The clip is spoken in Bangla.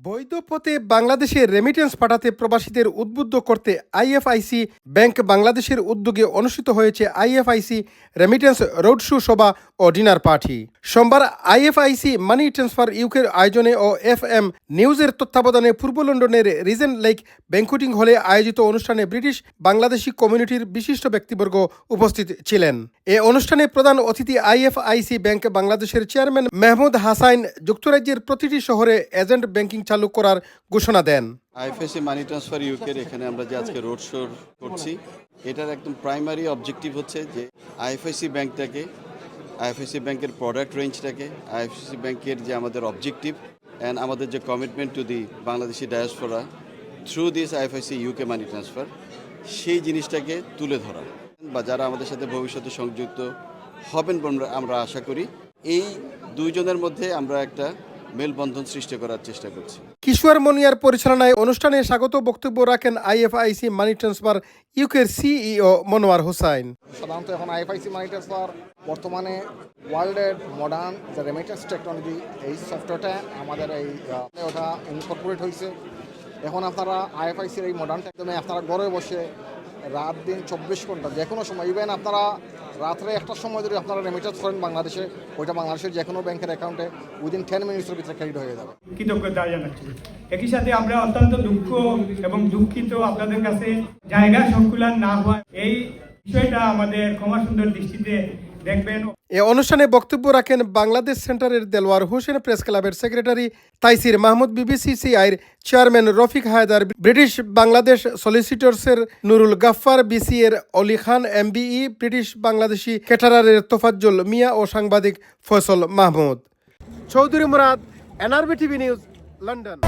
বৈধ পথে বাংলাদেশে রেমিটেন্স পাঠাতে প্রবাসীদের উদ্বুদ্ধ করতে আইএফআইসি ব্যাংক বাংলাদেশের উদ্যোগে অনুষ্ঠিত হয়েছে আইএফআইসি রেমিটেন্স রোড শো সভা ও ডিনার পার্টি সোমবার আইএফআইসি মানি ট্রান্সফার ইউকের আয়োজনে ও এফ এম নিউজের তত্ত্বাবধানে পূর্ব লন্ডনের রিজেন্ট লেক ব্যাংকুটিং হলে আয়োজিত অনুষ্ঠানে ব্রিটিশ বাংলাদেশি কমিউনিটির বিশিষ্ট ব্যক্তিবর্গ উপস্থিত ছিলেন। এ অনুষ্ঠানে প্রধান অতিথি আইএফআইসি ব্যাংক বাংলাদেশের চেয়ারম্যান মেহমুদ হাসাইন যুক্তরাজ্যের প্রতিটি শহরে এজেন্ট ব্যাংকিং চালু করার ঘোষণা দেন। আইএফএসি মানি ট্রান্সফার ইউকের এখানে আমরা যে আজকে রোড শো করছি, এটার একদম প্রাইমারি অবজেক্টিভ হচ্ছে যে আইএফআইসি ব্যাংকটাকে আইএফআইসি ব্যাংকের প্রোডাক্ট রেঞ্জটাকে আইএফআইসি ব্যাংকের যে আমাদের অবজেক্টিভ অ্যান্ড আমাদের যে commitment to the Bangladeshi diaspora through this IFIC UK money transfer সেই জিনিসটাকে তুলে ধরা। বা যারা আমাদের সাথে ভবিষ্যতে সংযুক্ত হবেন আমরা- আশা করি এই দুইজনের মধ্যে আমরা একটা মেলবন্ধন সৃষ্টি করার চেষ্টা করছি। কিশোর মনিয়ার পরিচালনায় অনুষ্ঠানে স্বাগত বক্তব্য রাখেন আইএফআইসি মানি ট্রান্সফার ইউকের সিইও মনোয়ার হোসাইন। সাধারণত এখন আইএফআইসি মানি ট্রান্সফার বর্তমানে ওয়ার্ল্ডের মডার্ন যে রেমিটেন্স টেকনোলজি এই সফটওয়্যারটা আমাদের এই ওটা ইনকর্পোরেট হয়েছে এখন আপনারা আইএফআইসির এই মডার্ন টেকনোলজি আপনারা ঘরে বসে রাত দিন চব্বিশ ঘণ্টা, যে কোনো সময় ইভেন আপনারা রাত্রে একটার সময় যদি আপনারা রেমিটেন্স করেন বাংলাদেশে, ওইটা বাংলাদেশের যে কোনো ব্যাংকের অ্যাকাউন্টে উইদিন টেন মিনিটসের ভিতরে ক্রেডিট হয়ে যাবে। কৃতজ্ঞতা জানাচ্ছি একই সাথে আমরা অত্যন্ত দুঃখ এবং দুঃখিত আপনাদের কাছে জায়গা সংকুলান না হওয়া এই বিষয়টা আমাদের ক্ষমা সুন্দর দৃষ্টিতে দেখবেন। এ অনুষ্ঠানে বক্তব্য রাখেন বাংলাদেশ সেন্টারের দেলওয়ার হোসেন প্রেস ক্লাবের সেক্রেটারি তাইসির মাহমুদ বিবিসিসিআইর চেয়ারম্যান রফিক হায়দার, ব্রিটিশ বাংলাদেশ সলিসিটরসের নুরুল গাফফার বিসি এর অলি খান, এমবিই, ব্রিটিশ বাংলাদেশি ক্যাটারারের তোফাজ্জল মিয়া ও সাংবাদিক Faisal Mahmud. Chowdhury Murad, NRB TV news, London.